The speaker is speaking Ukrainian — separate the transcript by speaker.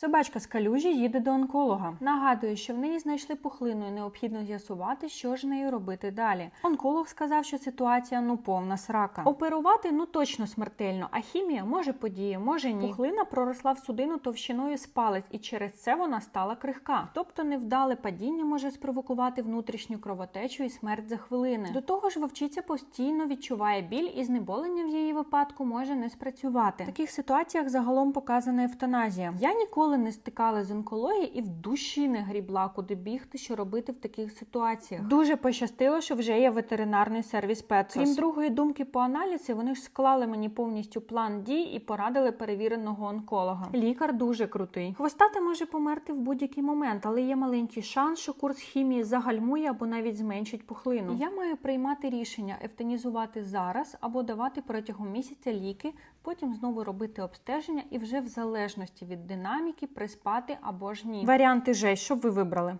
Speaker 1: Собачка з калюжі їде до онколога. Нагадує, що в неї знайшли пухлину і необхідно з'ясувати, що ж нею робити далі. Онколог сказав, що ситуація ну повна срака. Оперувати ну точно смертельно, а хімія може подіє, може ні. Пухлина проросла в судину товщиною з палець, і через це вона стала крихка. Тобто невдале падіння може спровокувати внутрішню кровотечу і смерть за хвилини. До того ж, вовчиця постійно відчуває біль, і знеболення в її випадку може не спрацювати. В таких ситуаціях загалом показана евтаназія. Я ніколи не стикала з онкології і в душі не грібла, куди бігти, що робити в таких ситуаціях. Дуже пощастило, що вже є ветеринарний сервіс Петсос. Крім другої думки по аналізі, вони ж склали мені повністю план дій і порадили перевіреного онколога. Лікар дуже крутий. Хвостата може померти в будь-який момент, але є маленький шанс, що курс хімії загальмує або навіть зменшить пухлину. Я маю приймати рішення евтанізувати зараз або давати протягом місяця ліки, потім знову робити обстеження і вже в залежності від динаміки приспати або ж ні. Варіанти Ж, що б ви вибрали?